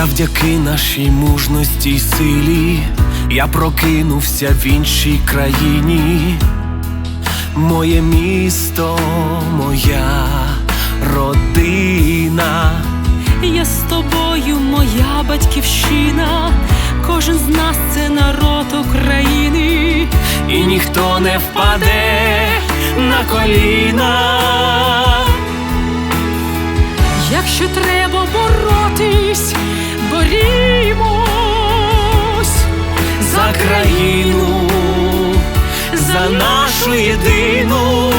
Завдяки нашій мужності й силі я прокинувся в іншій країні. Моє місто, моя родина. Я з тобою, моя батьківщина, кожен з нас це народ України. і ніхто не впаде на коліна. Якщо треба боротись, країну, за нашу єдину.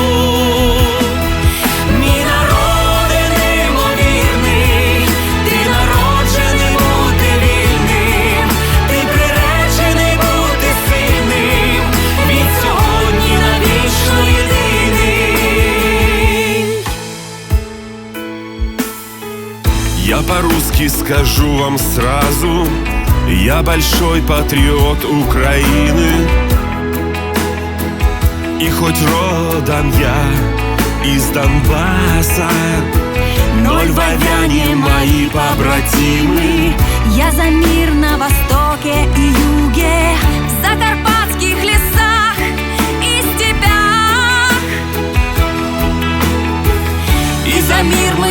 Я по-русски скажу вам сразу Я большой патриот Украины. И хоть родом я из Донбасса Но львовяне мои побратимы. Я за мир на востоке и юге за Карпатских лесах и степях. И за мир мы